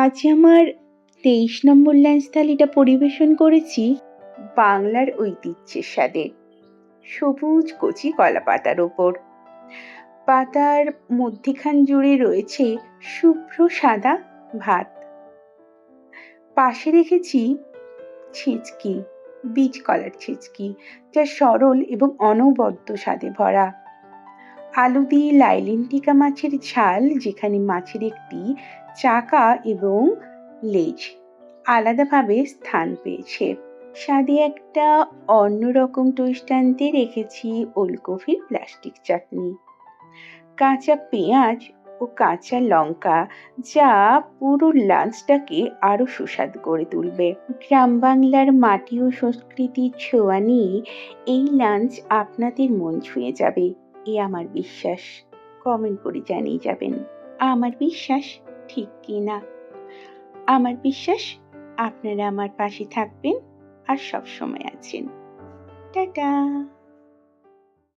আজ আমার তেইশ নম্বর ল্যান্স থালিটা পরিবেশন করেছি বাংলার ঐতিহ্যের স্বাদে। সবুজ কচি কলা পাতার ওপর। পাতার মধ্যিখান জুড়ে রয়েছে শুভ্র সাদা ভাত। পাশে রেখেছি ছিচকি বীজ কলার ছিচকি, যা সরল এবং অনবদ্য স্বাদে ভরা। আলু দিয়ে লাইলিন টিকা মাছের ঝাল, যেখানে মাছের একটি চাকা এবং লেজ আলাদাভাবে স্থান পেয়েছে। স্বাদে একটা অন্যরকম টুইস্ট আনতে রেখেছি ওলকপির প্লাস্টিক চাটনি। কাঁচা পেঁয়াজ ও কাঁচা লঙ্কা, যা পুরো লাঞ্চটাকে আরও সুস্বাদু করে তুলবে। গ্রাম বাংলার মাটি ও সংস্কৃতির ছোঁয়া নিয়ে এই লাঞ্চ আপনাদের মন ছুঁয়ে যাবে। এ আমার বিশ্বাস। কমেন্ট করে জানিয়ে যাবেন, আমার বিশ্বাস ঠিক কি না? আমার বিশ্বাস আপনারা আমার পাশে থাকবেন আর সব সময় আছেন। টাটা!